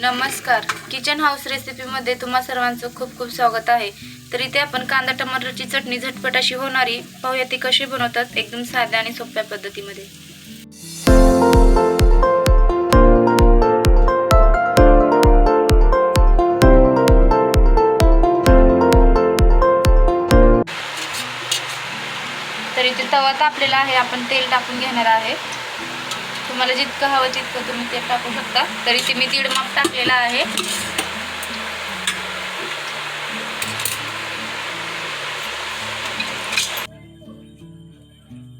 नमस्कार. Kitchen house रेसिपीमध्ये तुम्हा सर्वांचं खूप खूप स्वागत आहे. तर इथे आपण कांदा टमाटरची चटणी झटपट अशी होणारी पाहूया ती कशी बनवतात एकदम साध्या आणि सोप्या पद्धतीमध्ये. तर इथे तवा तापलेला आहे आपण तेल टाकून घेणार आहे. तुम्हाला जितकं हवं तितकं तुम्ही ते टाकू शकता. तरी ते मी दीड माप टाकलेला आहे.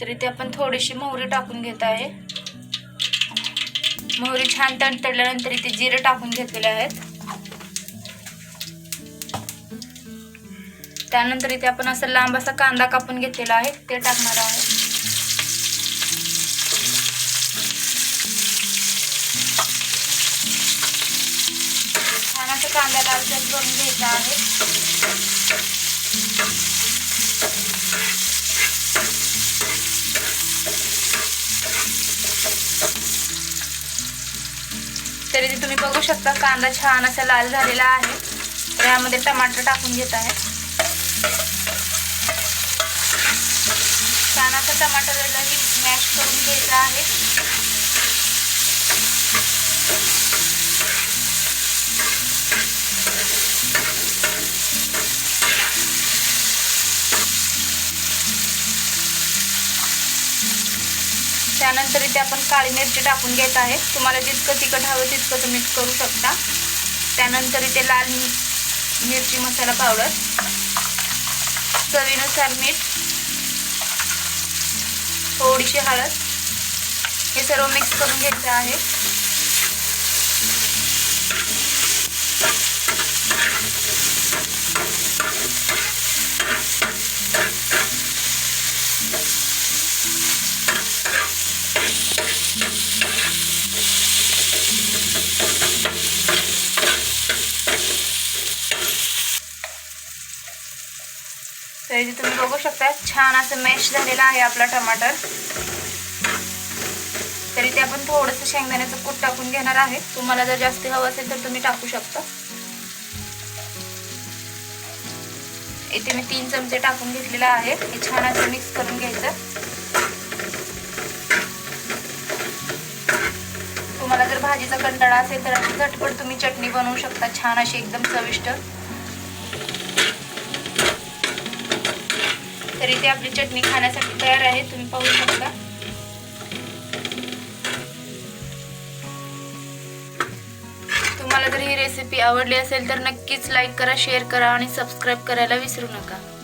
तर इथे आपण थोडीशी मोहरी टाकून घेत आहे. मोहरी छान तडतडल्यानंतर इथे जिरे टाकून घेतलेले आहेत. त्यानंतर इथे आपण असं लांब असा कांदा कापून घेतलेला आहे. ते टाकणार आहे असं कांदा लालसर करून घ्यायचा आहे. तरी तुम्ही बघू शकता कांदा छान असा लाल झालेला आहे. तर यामध्ये टमाटर टाकून घेत आहे. छान असं टमाटरलाही मॅश करून घ्यायचं आहे. त्यानंतर इथे आपण काळी मिरची टाकून घेत आहे. तुम्हाला जितकं तिखट हवं तितकं तुम्ही करू शकता. त्यानंतर इथे लाल मिरची मसाला पावडर चवीनुसार मीठ थोडीशी हळद हे सर्व मिक्स करून घ्यायचं आहे. तर इथे तुम्ही बघू शकता छान असं मॅश झालेला आहे आपला टमाटर. तर इथे आपण थोडंसं शेंगदाण्याचं कूट टाकून घेणार आहे. तुम्हाला जर जास्त हवं असेल तर तुम्ही टाकू शकता. इथे मी तीन चमचे टाकून घेतलेला आहे. हे छान असं मिक्स करून घ्यायचं. तुम्हाला जर भाजीचा कंटाळा असेल तर झटपट तुम्ही चटणी बनवू शकता. छान अशी एकदम चविष्ट. तर इथे आपली चटणी खाण्यासाठी तयार आहे. तुम्ही पाहू शकता. तुम्हाला जर ही रेसिपी आवडली असेल तर नक्कीच लाईक करा शेअर करा आणि सबस्क्राईब करायला विसरू नका.